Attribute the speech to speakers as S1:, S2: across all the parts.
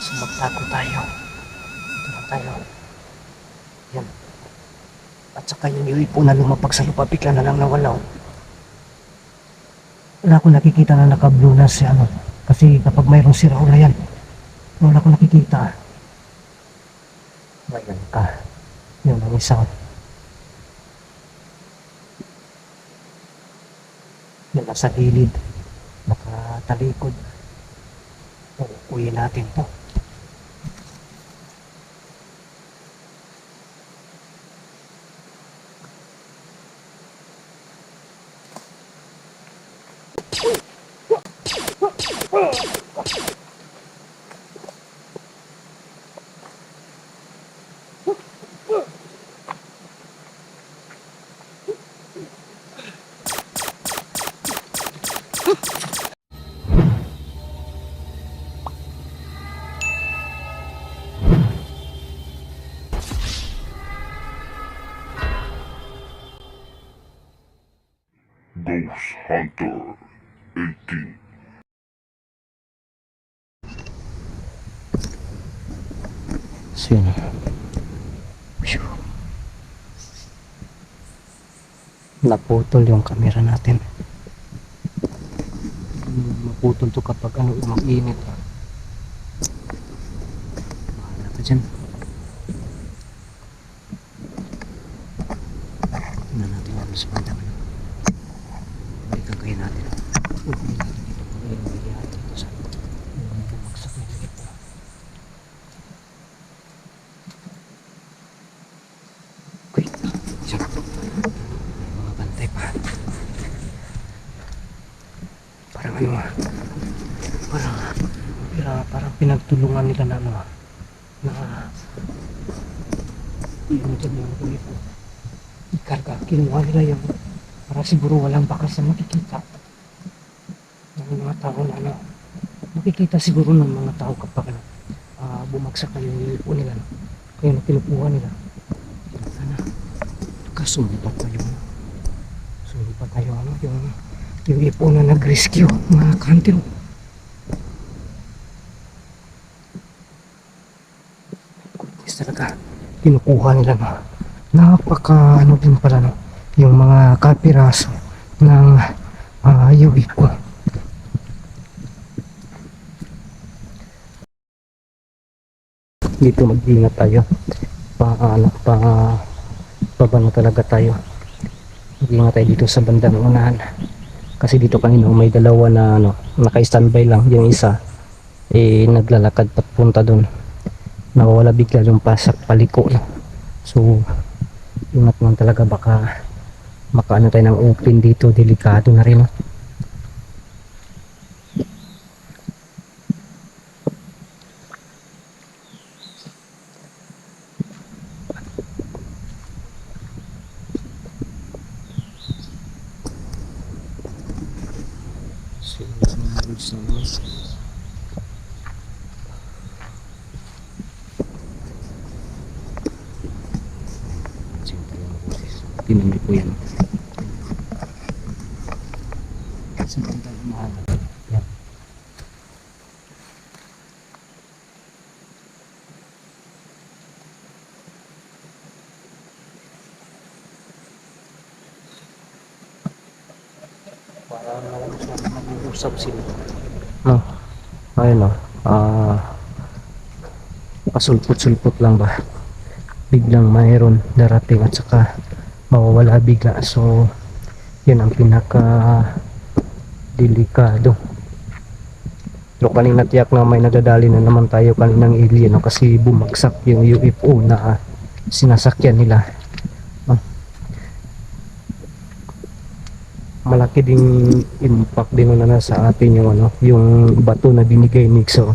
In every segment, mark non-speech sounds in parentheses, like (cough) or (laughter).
S1: So magtago tayo. Lang tayo. Yan. At saka yung UFO na lumapag sa lupa, bigla na lang nawala. oh. Wala akong nakikita na naka-blue na si ano. Kasi kapag mayroong sira ula yan, wala akong nakikita. Ngayon ka. Yun ang isa. Yan nasa gilid. Nakatalikod. Uuwi natin to.
S2: Ghost Hunter 18.
S1: So yun. Naputol yung camera natin. Maputol to kapag ano, mag-init. Bahala ka dyan. Tingnan natin ano sa bandang ano. May gagawin natin. Uy, natin dito. May nangyayari dito sa yung bumagsak na ligit na. Wait. Diyan. May mga bantay pa. Parang ano ah. Parang, parang, parang pinagtulungan nila na ano ah. Na, yung UFO. Ikarga, kinuha nila yung, para siguro walang bakas na makikita. Ng mga tao na ano. Makikita siguro ng mga tao kapag ano, ah, bumagsak na yung UFO nila. No? Kaya na kinukuha nila. Sana, kasumipat pa yung sumipat pa yung ano, yung yung ipo na nag-rescue mga kantil. Goodness talaga, kinukuha nila na napaka ano din pala no, yung mga kapiraso ng uh, UFO. Dito mag-ingat tayo. Pa, ano, pa, pa na talaga tayo. Mag-ingat tayo dito sa bandang unahan. Kasi dito kanina may dalawa na ano, naka-standby lang. Yung isa, eh, naglalakad papunta doon. Nawawala bigla yung pasak paliko. No? So, ingat man talaga baka makaano tayo ng open dito. Delikado na rin. No? So, mga goods na naman. Siyempre yung boses. Tinambi po yan. Sa banda mahal. Yan. Para mag-usap sila. No. Ayun o. Ah, pasulpot-sulpot lang ba? Biglang mayroon darating at saka mawawala bigla. So, yun ang pinaka delikado. Pero kanina tiyak na may nadadali na naman tayo kaninang alien no? kasi bumagsak yung UFO na sinasakyan nila. Malaki ding impact din na sa atin yung ano, yung bato na binigay ni Xo.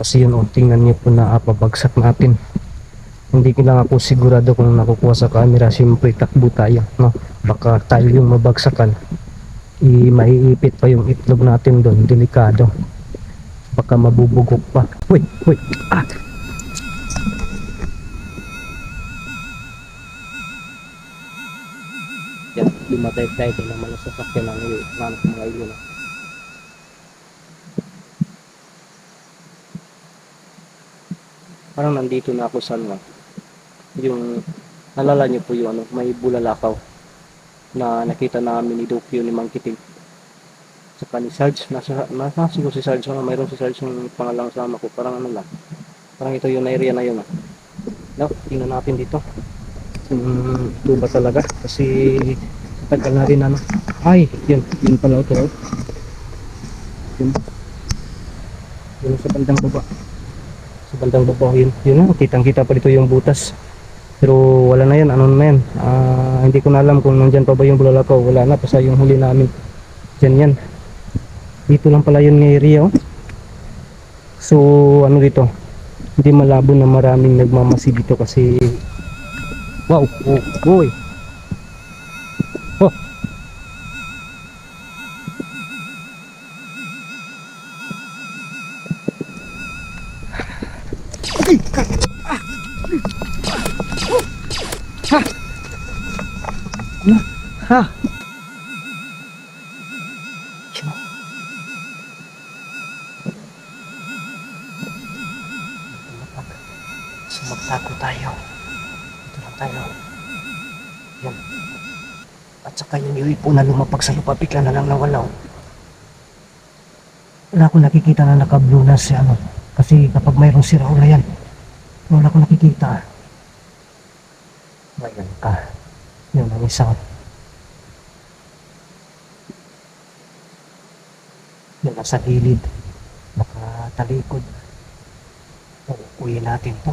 S1: Kasi yun, oh, tingnan niyo po na apabagsak natin. Hindi ko lang ako sigurado kung nakukuha sa camera, siyempre takbo tayo, no? Baka tayo yung mabagsakan. I maiipit pa yung itlog natin doon, delikado. Baka mabubugok pa. Wait, wait. Ah, Yan, limatay-tay ko naman ang sasakyan ng iyo, ng mga iyo na. Parang nandito na ako sa ano, yung nalala niyo po yung ano, may bulalakaw na nakita namin ni Dokyo ni Mang Kiting. Saka ni Sarge, nasa, nasa siguro si Sarge, ano, mayroon si Sarge yung pangalang sama ko, parang ano lang. Parang ito yung area na yun ah. No, tingnan natin dito. Hmm, ito ba talaga? Kasi tagal na rin ano. Ay, yun, yun pala ito. oh. Yun. Yun sa bandang baba. Sa bandang baba, yun. Yun na, kitang kita pa dito yung butas. Pero wala na yan, ano na yan. Ah, hindi ko na alam kung nandyan pa ba yung bulalakaw. Wala na, basta yung huli namin. Dyan yan. Dito lang pala yun ng area, oh. So, ano dito? Hindi malabo na maraming nagmamasi dito kasi Wow, oh, boy. Oh. Ha. So tayo. Dito lang tayo. Yan. At saka yung UFO na lumapag sa lupa, bigla na lang nawalaw. Wala akong nakikita na naka-blue na si ano. Kasi kapag mayroong sira ula yan, wala akong nakikita. Ngayon ka. Yun ang isang. Yun nasa gilid. Nakatalikod. Uuwi natin to.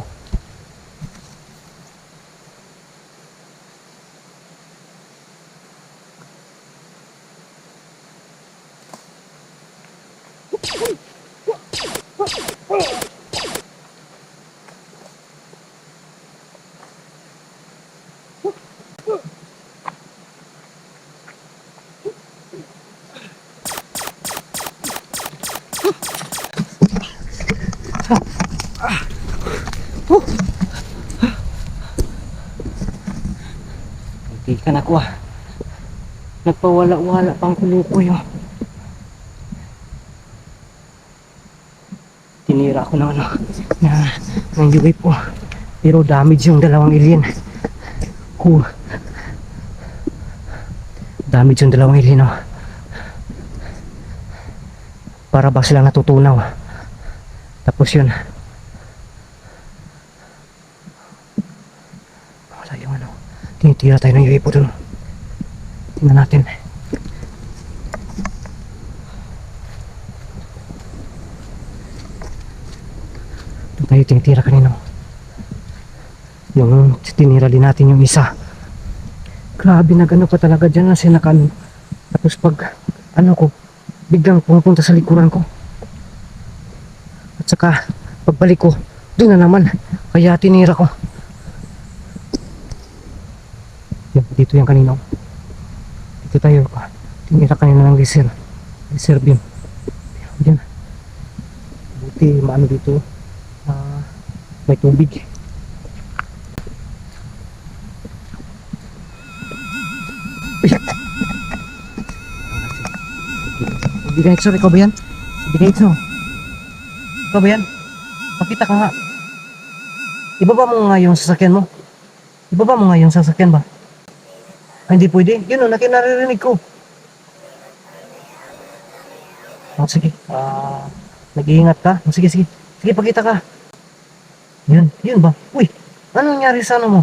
S1: Hindi ka na kuha. Nagpawala-wala pang kuluko yun. Tinira ako ng ano, na, ng UFO. Pero damage yung dalawang alien. Huh. Damage yung dalawang alien, oh. Para ba silang natutunaw. Tapos yun. Wala yung ano. Tinitira tayo ng UFO dun. Tingnan natin. Doon tayo tinitira kanina. Yung tinira din natin yung isa. Grabe nagano pa talaga dyan na sinakan. Tapos pag ano ko, biglang pumupunta sa likuran ko. At saka pagbalik ko, doon na naman. Kaya tinira ko. Yan, dito yung kanina. Dito tayo. ah, Tinira kanina ng laser. Laser beam. Yan. Buti maano dito. ah, may tubig. Diretso, ikaw ba yan? Diretso. Ikaw ba yan? Pakita ka nga. Ibaba mo nga yung sasakyan mo. Ibaba mo nga yung sasakyan ba? Ah, hindi pwede. Yun o, nakinaririnig ko. Oh, sige. Ah, nag-iingat ka. Oh, sige, sige. Sige, pakita ka. Yun, yun ba? Uy, ano nangyari sa ano mo?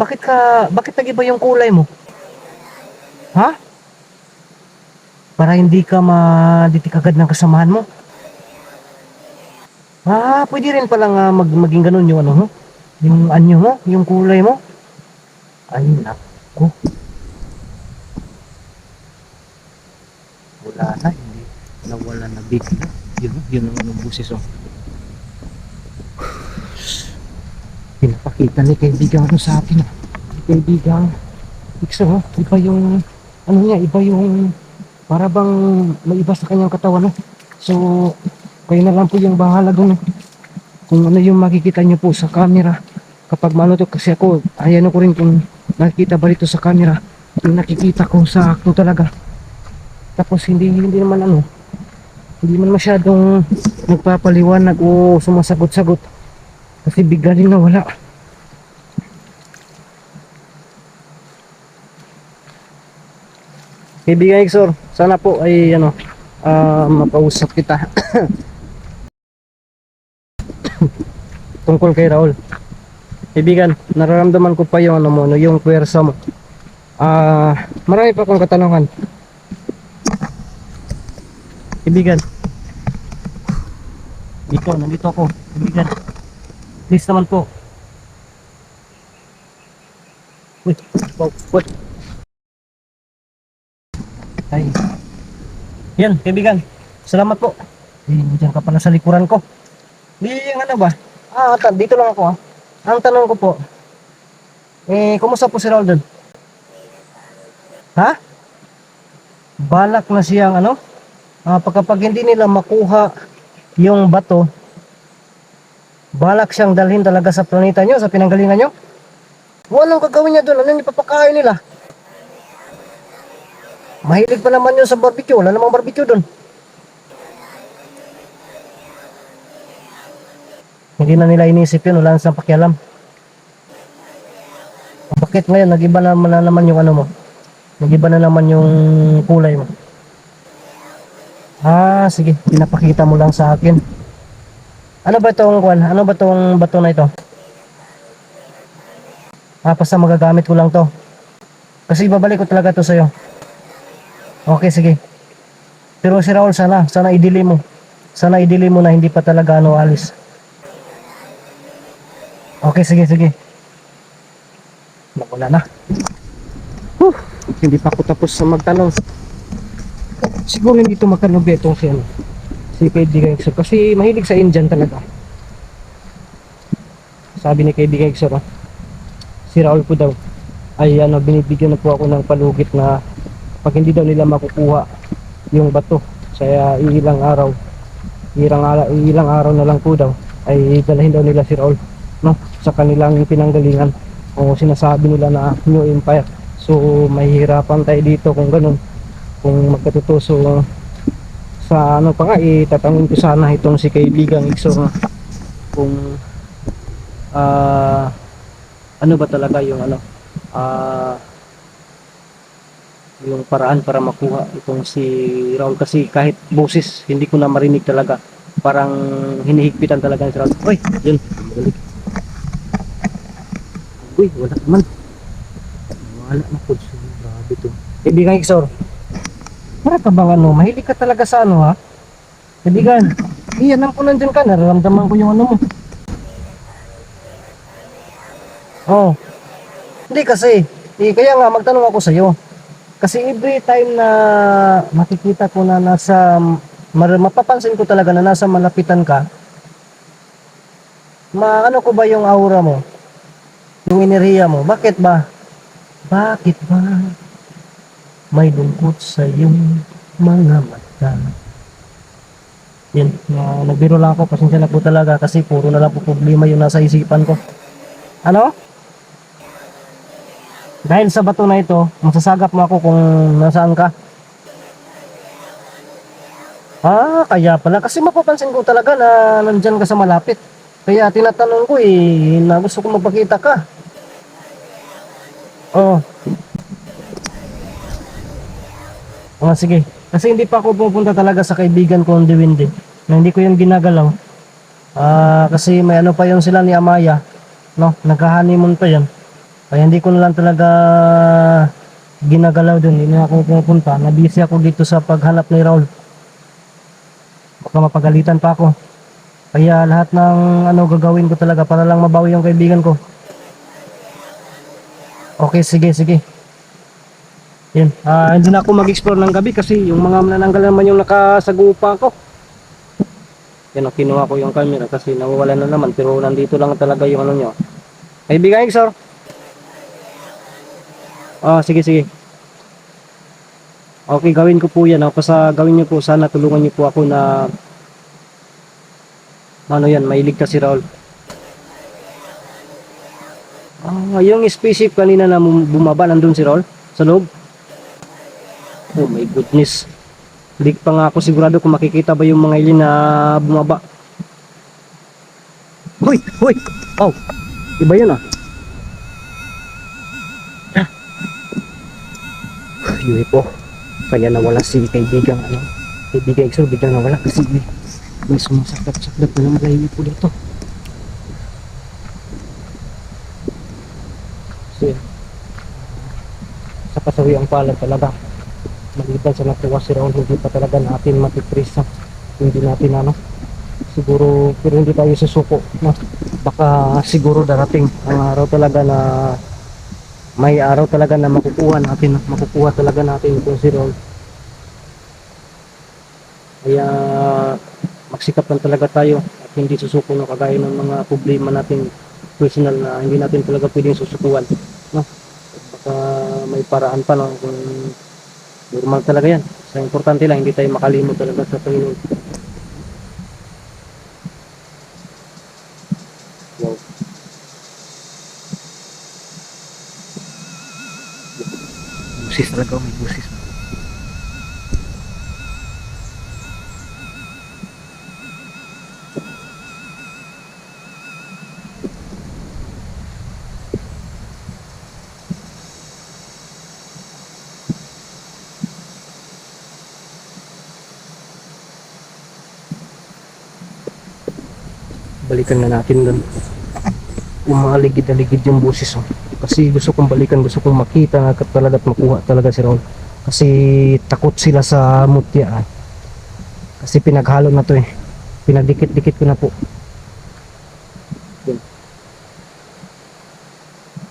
S1: Bakit ka, bakit nag-iba yung kulay mo? Ha? Para hindi ka maditik agad ng kasamahan mo? Ah, pwede rin pala nga mag, maging ganun yung ano? Yung anyo mo? Yung kulay mo? Ay, nako. Wala na, hindi. Nawala na bigla. Yun, yun ang anong busis, oh. Pinapakita ni kaibigan ano sa atin, ah. Ni kaibigan. Ikso, oh. Iba yung, ano niya, iba yung, para bang may iba sa kanyang katawan, oh. So, kayo na lang po yung bahala dun. Kung ano yung makikita nyo po sa camera. Kapag mano to, kasi ako, ayan ko rin kung nakikita ba dito sa camera. yung nakikita ko sakto talaga tapos hindi hindi naman ano hindi man masyadong nagpapaliwanag o sumasagot-sagot kasi bigla rin nawala Kaibigan Exor, sana po ay ano, ah, mapausap kita (coughs) tungkol kay Raul. Kaibigan, nararamdaman ko pa yung ano mo, yung puwersa mo. Ah, marami pa akong katanungan. Kaibigan. Dito, nandito ako. Kaibigan. Please naman po. Uy, wow, what? Ay. Yan, kaibigan. Salamat po. Eh, dyan ka pala sa likuran ko. Di, ano ba? Ah, dito lang ako ah. Ang tanong ko po, eh, kumusta po si Raul doon? Ha? Balak na siyang ano? Ah, pagkapag hindi nila makuha yung bato, balak siyang dalhin talaga sa planeta nyo, sa pinanggalingan nyo? Walang gagawin niya doon, ano yung ipapakain nila? Mahilig pa naman yun sa barbecue, wala namang barbecue doon. Hindi na nila inisip yun, wala na silang pakialam. Bakit ngayon, nag-iba naman na naman yung ano mo? Nag-iba na naman yung kulay mo. Ah, sige, pinapakita mo lang sa akin. Ano ba itong kwan? Ano ba itong bato na ito? Ah, basta magagamit ko lang to. Kasi babalik ko talaga to sa'yo. Okay, sige. Pero si Raul, sana, sana idili mo. Sana idili mo na hindi pa talaga ano alis. Okay, sige, sige. Nawala na. Huh, hindi pa ako tapos sa magtanong. Siguro hindi ito magkanubi itong si ano. Si kaibigan Exor. Kasi mahilig sa Indian talaga. Sabi ni kaibigan Exor, ah, si Raul po daw ay ano, binibigyan na po ako ng palugit na pag hindi daw nila makukuha yung bato sa ilang araw ilang araw, ilang araw na lang po daw ay dalahin daw nila si Raul no, sa kanilang pinanggalingan. O sinasabi nila na New Empire. So mahihirapan tayo dito kung ganun. Kung magkatutuso sa ano pa nga itatangin ko sana itong si kaibigang Ikso kung ah ano ba talaga yung ano ah yung paraan para makuha itong si Raul. Kasi kahit boses hindi ko na marinig talaga. Parang hinihigpitan talaga ni Raul. Uy yun balik uy wala naman. Wala na po so, grabe to. Kaibigan Iksor. Para ka bang ano? Mahilig ka talaga sa ano ha? Kaibigan iyan ang po nandyan ka. Nararamdaman ko yung ano mo. Oh. Hindi kasi. Eh, kaya nga magtanong ako sa iyo kasi every time na makikita ko na nasa mapapansin ko talaga na nasa malapitan ka maano ko ba yung aura mo yung mo bakit ba bakit ba may lungkot sa iyong mga mata yan uh, nagbiro lang ako pasensya na po talaga kasi puro na lang po problema yung nasa isipan ko ano dahil sa bato na ito, masasagap mo ako kung nasaan ka. Ah, kaya pala. Kasi mapapansin ko talaga na nandyan ka sa malapit. Kaya tinatanong ko eh, na gusto ko magpakita ka. Oo. Ah, sige. Kasi hindi pa ako pupunta talaga sa kaibigan ko on the wind eh. Na hindi ko yung ginagalaw. Ah, kasi may ano pa yun sila ni Amaya. No, nagka-honeymoon pa yan. Kaya hindi ko na lang talaga ginagalaw dun. Hindi na ako pupunta. Nabisi ako dito sa paghanap ni Raul. Baka mapagalitan pa ako. Kaya lahat ng ano gagawin ko talaga para lang mabawi yung kaibigan ko. Okay, sige, sige. Yan. Ah, hindi na ako mag-explore ng gabi kasi yung mga manananggal naman yung nakasagupa ko. Yan, oh, kinuha ko yung camera kasi nawawala na naman pero nandito lang talaga yung ano nyo. Kaibigan, sir. Ah, sige, sige. Okay, gawin ko po yan. Ako sa gawin niyo po, sana tulungan niyo po ako na ano yan, mailigtas si Raul. Ah, yung spaceship kanina na bum- bumaba, nandun si Raul? Sa loob? Oh my goodness. Hindi pa nga ako sigurado kung makikita ba yung mga alien na bumaba. Hoy! Hoy! Oh! Iba yun ah. Ah. UFO. Kaya nawala si kaibigan ano. Kaibigan Exor biglang nawala kasi may sumasaklat-saklat na naman na UFO dito. Kasi sa kasawiang palad talaga. Maliban sa natuwa si Raul hindi pa talaga natin matitrisa hindi natin ano. Siguro pero hindi tayo susuko no? baka siguro darating ang araw talaga na may araw talaga na makukuha natin makukuha talaga natin itong si Raul. Kaya magsikap lang talaga tayo at hindi susuko no kagaya ng mga problema natin personal na hindi natin talaga pwedeng susukuan no baka may paraan pa no kung normal talaga yan. Sa importante lang hindi tayo makalimot talaga sa Panginoon. Wow. Busis talaga may busis balikan na natin doon umaligid-aligid yung busis oh. kasi gusto kong balikan gusto kong makita na talaga at makuha talaga si Raul kasi takot sila sa mutya ah. kasi pinaghalo na to eh pinagdikit-dikit ko na po Yun.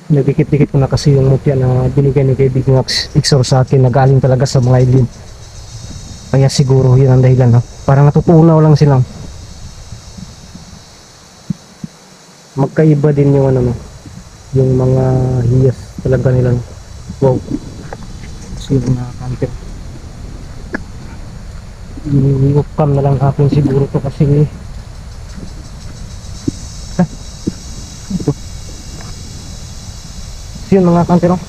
S1: pinagdikit-dikit ko na kasi yung mutya na binigay ni kaibigan Ixor sa akin na galing talaga sa mga ilin kaya siguro yun ang dahilan no? parang natutunaw lang silang magkaiba din yung ano no, yung mga hiyas talaga nila no. wow yung mga camper i-off-cam na lang hapon siguro to kasi Ah, ito. so yun mga camper no.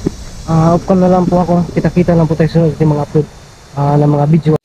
S1: Ah, off-cam na lang po ako kita-kita lang po tayo sa ating mga upload ah, ng mga video